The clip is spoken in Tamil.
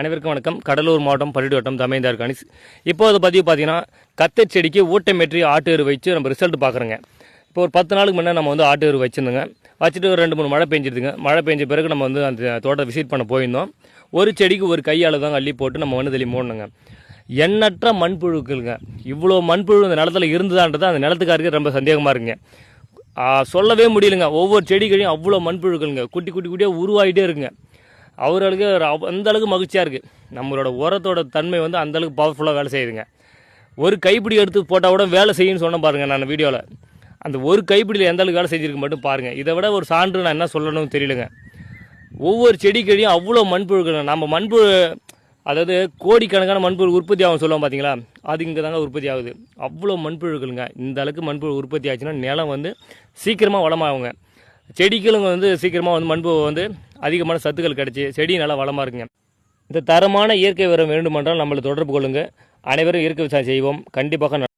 அனைவருக்கும் வணக்கம். கடலூர் மாவட்டம் பள்ளிடு வட்டம் தமைந்தார் கணிஸ் இப்போது பதிவு பார்த்தீங்கன்னா கத்தை செடிக்கு ஊட்டமேற்றி ஆட்டு எரு வச்சு நம்ம ரிசல்ட் பார்க்குறோங்க. இப்போ ஒரு பத்து நாளுக்கு முன்னே நம்ம வந்து ஆட்டு எரு வச்சுருந்தோங்க. வச்சுட்டு ஒரு ரெண்டு மூணு மழை பெஞ்சிருதுங்க. மழை பெஞ்ச பிறகு நம்ம வந்து அந்த தோட்டத்தை விசிட் பண்ண போயிருந்தோம். ஒரு செடிக்கு ஒரு கையால் தான் அள்ளி போட்டு நம்ம வந்து தள்ளி மூடணுங்க. எண்ணற்ற மண்புழுக்களுங்க. இவ்வளோ மண்புழு அந்த நிலத்துல இருந்ததான்றது அந்த நிலத்துக்காருக்கு ரொம்ப சந்தேகமாக இருக்குங்க. சொல்லவே முடியலங்க. ஒவ்வொரு செடிகளையும் அவ்வளோ மண்புழுக்களுங்க. குட்டி குட்டி குட்டியாக உருவாகிட்டே இருக்குங்க. அவர்களுக்கு ஒரு மகிழ்ச்சியாக இருக்குது நம்மளோட உரத்தோட தன்மை வந்து அந்தளவுக்கு பவர்ஃபுல்லாக வேலை செய்யுதுங்க. ஒரு கைப்பிடி எடுத்து போட்டால் கூட வேலை செய்யுன்னு சொன்ன பாருங்கள் நான் வீடியோவில் அந்த ஒரு கைப்பிடியில் எந்த அளவுக்கு வேலை செஞ்சுருக்கு மட்டும் பாருங்கள் இதை விட ஒரு சான்று நான் என்ன சொல்லணும்னு தெரியலங்க. ஒவ்வொரு செடிக்கடியும் அவ்வளோ மண்புழுக்கள். நம்ம மண்புழு அதாவது கோடிக்கணக்கான மண்புழு உற்பத்தி ஆகும் சொல்லுவோம் பார்த்தீங்களா அது இங்கே தாங்க உற்பத்தி ஆகுது. அவ்வளோ மண்புழுக்களுங்க. இந்த அளவுக்கு மண்புழு உற்பத்தி ஆச்சுன்னா நிலம் வந்து சீக்கிரமாக வளமாகுங்க. செடிகளும் வந்து சீக்கிரமாக வந்து மண்புழு வந்து அதிகமான சத்துக்கள் கிடச்சி செடி நல்லா வளமாக இருக்குங்க. இந்த தரமான இயற்கை உரம் வேண்டுமென்றால் நம்மளை தொடர்பு கொள்ளுங்க. அனைவரும் இயற்கை விவசாயம் செய்வோம். கண்டிப்பாக